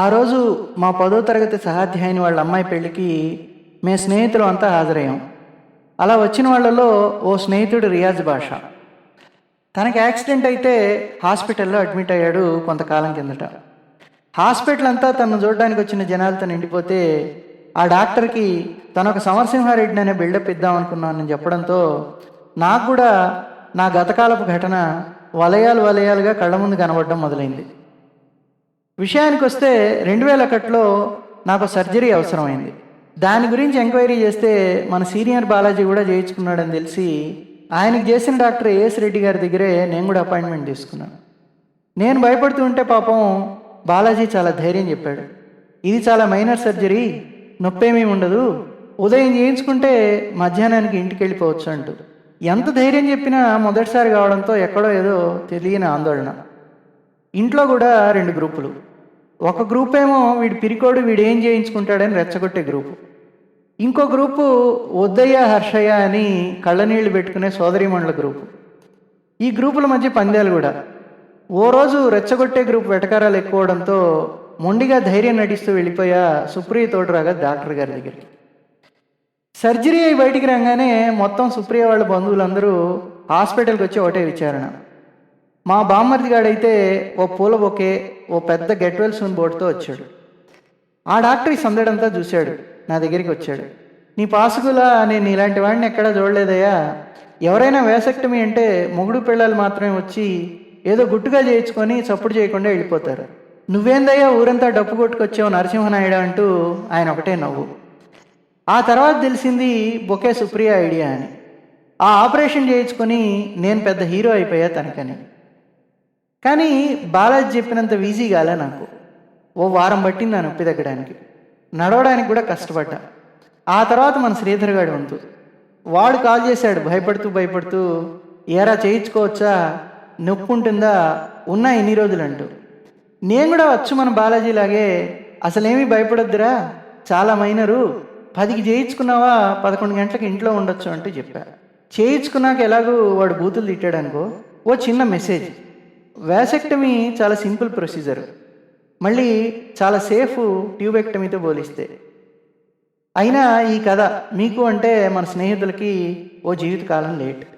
ఆ రోజు మా పదో తరగతి సహాధ్యాయుని వాళ్ళ అమ్మాయి పెళ్ళికి మే స్నేహితులు అంతా హాజరయ్యాం. అలా వచ్చిన వాళ్ళలో ఓ స్నేహితుడు రియాజ్ భాష తనకి యాక్సిడెంట్ అయితే హాస్పిటల్లో అడ్మిట్ అయ్యాడు కొంతకాలం కిందట. హాస్పిటల్ అంతా తను చూడడానికి వచ్చిన జనాలతో నిండిపోతే ఆ డాక్టర్కి తను ఒక సమరసింహారెడ్డిని అనే బిల్డప్ ఇద్దాం అనుకున్నానని చెప్పడంతో నాకు కూడా నా గతకాలపు ఘటన వలయాలు వలయాలుగా కళ్ళ ముందు కనబడడం మొదలైంది. విషయానికి వస్తే రెండు వేల ఒకటిలో నాకు సర్జరీ అవసరమైంది. దాని గురించి ఎంక్వైరీ చేస్తే మన సీనియర్ బాలాజీ కూడా చేయించుకున్నాడని తెలిసి ఆయనకు చేసిన డాక్టర్ ఏఎస్ రెడ్డి గారి దగ్గరే నేను కూడా అపాయింట్మెంట్ తీసుకున్నాను. నేను భయపడుతూ ఉంటే పాపం బాలాజీ చాలా ధైర్యం చెప్పాడు. ఇది చాలా మైనర్ సర్జరీ నొప్పేమీ ఉండదు. ఉదయం చేయించుకుంటే మధ్యాహ్నానికి ఇంటికి వెళ్ళిపోవచ్చు అంటూ. ఎంత ధైర్యం చెప్పినా మొదటిసారి కావడంతో ఎక్కడో ఏదో తెలియని ఆందోళన. ఇంట్లో కూడా రెండు గ్రూపులు. ఒక గ్రూప్ ఏమో వీడి పిరికోడు వీడు ఏం చేయించుకుంటాడని రెచ్చగొట్టే గ్రూపు. ఇంకో గ్రూపు వద్దయ్య హర్షయ్య అని కళ్ళనీళ్ళు పెట్టుకునే సోదరిమండల గ్రూపు. ఈ గ్రూపుల మధ్య పందాలు కూడా. ఓ రోజు రెచ్చగొట్టే గ్రూప్ వెటకారాలు ఎక్కువడంతో మొండిగా ధైర్యం నటిస్తూ వెళ్ళిపోయా సుప్రియ తోడురాగా డాక్టర్ గారి దగ్గరికి. సర్జరీ అయి బయటికి రాగానే మొత్తం సుప్రియ వాళ్ళ బంధువులందరూ హాస్పిటల్కి వచ్చి ఒకటే విచారణ. మా బామ్మర్ది గాడైతే ఓ పూల బొకే ఓ పెద్ద గెట్వెల్ సూన్ బోర్డుతో వచ్చాడు. ఆ డాక్టర్ ఈ సందడంతా చూశాడు. నా దగ్గరికి వచ్చాడు. నీ పాసుకులా నేను ఇలాంటి వాడిని ఎక్కడా చూడలేదయ్యా. ఎవరైనా వేసక్టమీ అంటే మొగుడు పిల్లలు మాత్రమే వచ్చి ఏదో గుట్టుగా చేయించుకొని చప్పుడు చేయకుండా వెళ్ళిపోతారు. నువ్వేందయ్యా ఊరంతా డప్పు కొట్టుకొచ్చావు నరసింహనాయుడు అంటూ ఆయన ఒకటే నవ్వు. ఆ తర్వాత తెలిసింది బొకే సుప్రియ ఐడియా అని. ఆ ఆపరేషన్ చేయించుకొని నేను పెద్ద హీరో అయిపోయా తనకని. కానీ బాలాజీ చెప్పినంత ఈజీ కాలే నాకు. ఓ వారం పట్టింది ఆ నొప్పి తగ్గడానికి నడవడానికి కూడా కష్టపడ్డా. ఆ తర్వాత మన శ్రీధర్ గారి వంతు. వాడు కాల్ చేశాడు భయపడుతూ భయపడుతూ ఏరా చేయించుకోవచ్చా? నొప్పి ఉంటుందా ఉన్నా ఎన్ని రోజులు అంటూ నేను కూడా వచ్చు మన బాలాజీలాగే. అసలేమీ భయపడొద్దురా? చాలా మైనరు. పదికి చేయించుకున్నావా? పదకొండు గంటలకు ఇంట్లో ఉండొచ్చు అంటూ చెప్పా. చేయించుకున్నాక ఎలాగూ వాడు బూతులు తిట్టాడనుకో. ఓ చిన్న మెసేజ్. వ్యాసెక్టమీ చాలా సింపుల్ ప్రొసీజర్. మళ్ళీ చాలా సేఫ్ ట్యూబెక్టమీతో పోలిస్తే. అయినా ఈ కథ మీకు అంటే మన స్నేహితులకి ఓ జీవితకాలం లేట్.